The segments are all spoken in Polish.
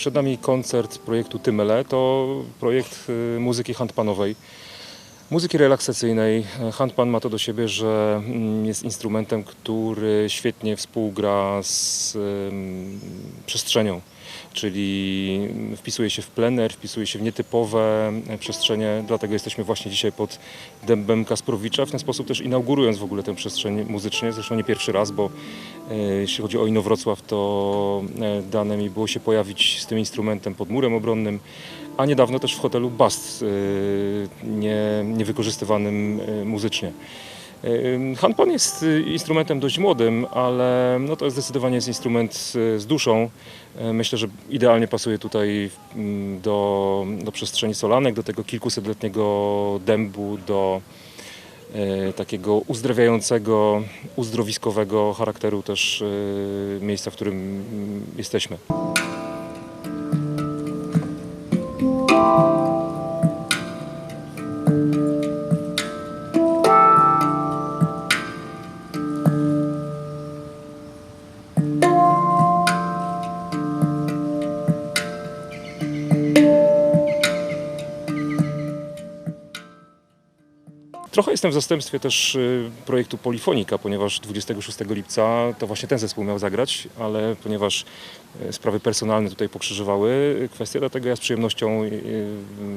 Przed nami koncert projektu Tymele. To projekt y, muzyki handpanowej, muzyki relaksacyjnej. Handpan ma to do siebie, że mm, jest instrumentem, który świetnie współgra z przestrzenią. Czyli wpisuje się w plener, wpisuje się w nietypowe e, przestrzenie, dlatego jesteśmy właśnie dzisiaj pod dębem Kasprowicza, w ten sposób też inaugurując w ogóle tę przestrzeń muzycznie, zresztą nie pierwszy raz, bo e, jeśli chodzi o Inowrocław, to e, dane mi było się pojawić z tym instrumentem pod murem obronnym, a niedawno też w hotelu Bast, e, nie, niewykorzystywanym e, muzycznie. E, Handpan jest instrumentem dość młodym, ale no to zdecydowanie jest instrument z duszą. Myślę, że idealnie pasuje tutaj mm, do, do przestrzeni solanek, do tego kilkusetletniego dębu, do takiego uzdrawiającego, uzdrowiskowego charakteru też miejsca, w którym mm, jesteśmy. Trochę jestem w zastępstwie też y, projektu Polifonika, ponieważ 26 lipca to właśnie ten zespół miał zagrać, ale ponieważ y, sprawy personalne tutaj pokrzyżowały kwestię, dlatego ja z przyjemnością y,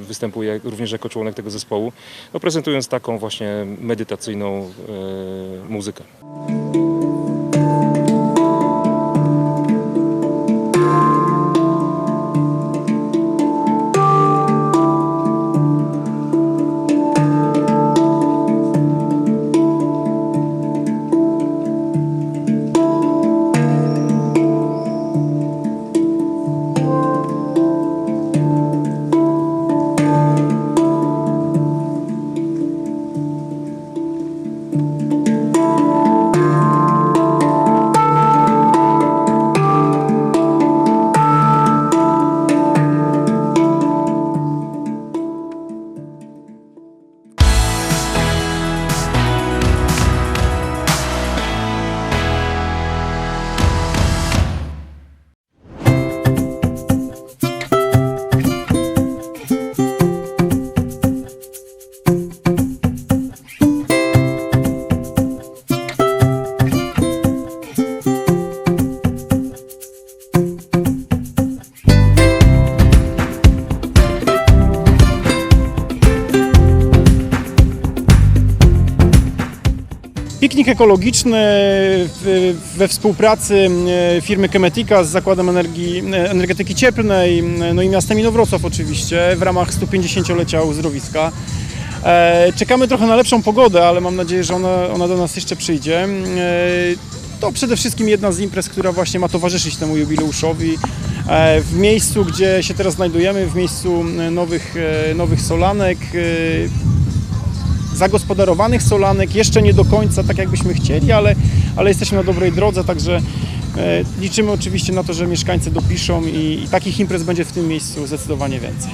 występuję również jako członek tego zespołu, no prezentując taką właśnie medytacyjną muzykę. Piknik ekologiczny we współpracy e, firmy Chemetika z Zakładem Energii, e, Energetyki Cieplnej, no i miastem Inowrocław oczywiście w ramach 150-lecia uzdrowiska. E, Czekamy trochę na lepszą pogodę, ale mam nadzieję, że ona, ona do nas jeszcze przyjdzie. E, To przede wszystkim jedna z imprez, która właśnie ma towarzyszyć temu jubileuszowi. E, W miejscu, gdzie się teraz znajdujemy, w miejscu e, nowych, e, nowych solanek, e, zagospodarowanych solanek, jeszcze nie do końca tak jakbyśmy chcieli, ale, ale jesteśmy na dobrej drodze, także e, liczymy oczywiście na to, że mieszkańcy dopiszą i, i takich imprez będzie w tym miejscu zdecydowanie więcej.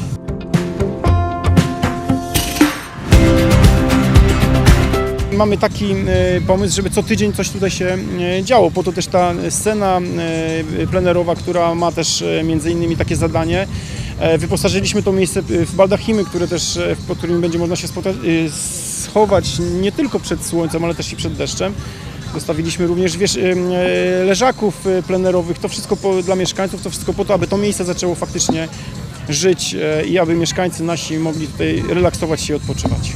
Mamy taki e, pomysł, żeby co tydzień coś tutaj się e, działo, po to też ta scena plenerowa, która ma też między innymi takie zadanie. Wyposażyliśmy to miejsce w baldachimy, które też, pod którymi będzie można się e, schować nie tylko przed słońcem, ale też i przed deszczem. Dostawiliśmy również wiesz, e, leżaków e, plenerowych, to wszystko po, dla mieszkańców, to wszystko po to, aby to miejsce zaczęło faktycznie żyć e, i aby mieszkańcy nasi mogli tutaj relaksować się i odpoczywać.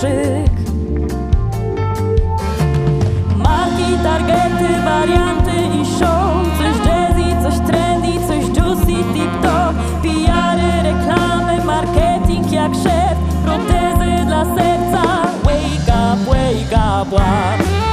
krzyk. Marki, targety, warianty i show. Coś jazzy, coś trendy, coś juicy, tiktok. Pijary, reklamy, marketing jak szef. Protezy dla serca. Wake up, wake up, up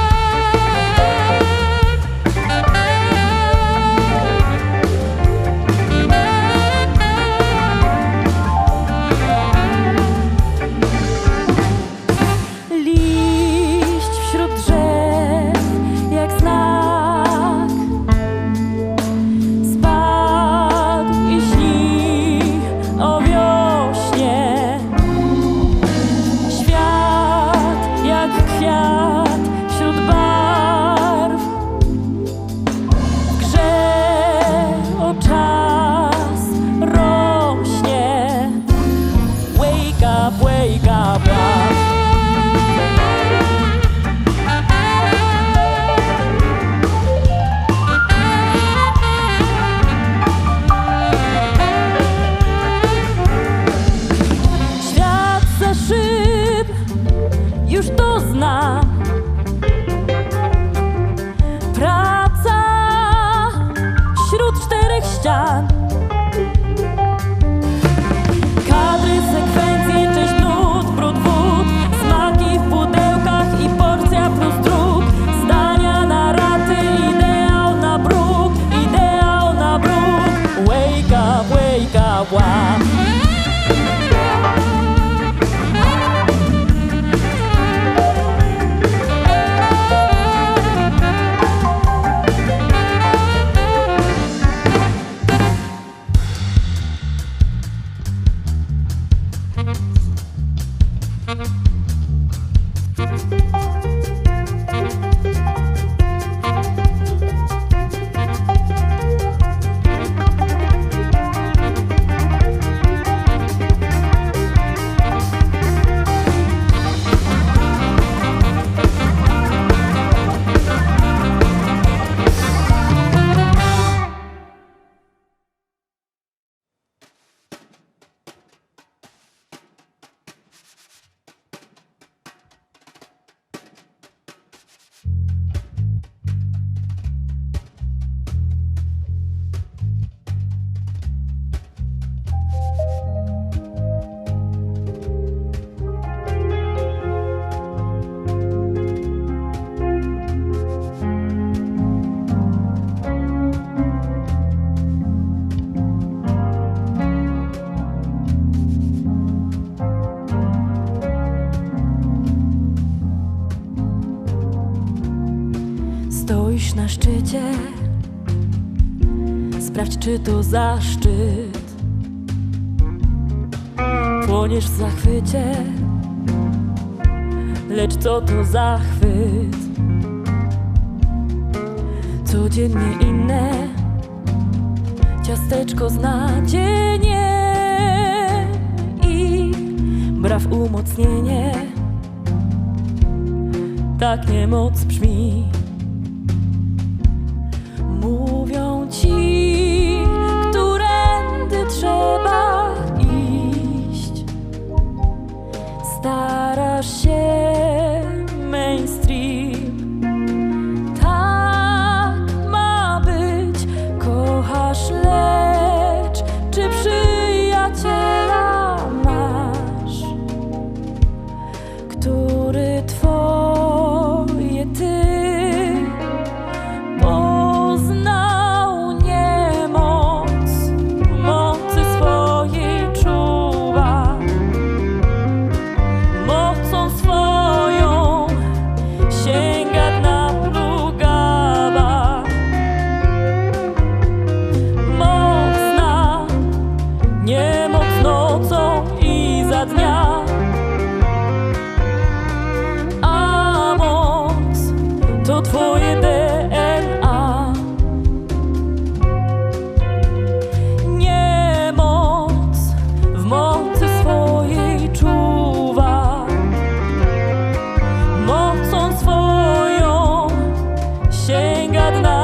Stoisz na szczycie. Sprawdź czy to zaszczyt. Płoniesz w zachwycie. Lecz co to zachwyt? Codziennie inne Ciasteczko z nadzienie I braw umocnienie. Tak nie moc brzmi mówią ci. twoje DNA. Niemoc w mocy swojej czuwa, mocą swoją sięga dna.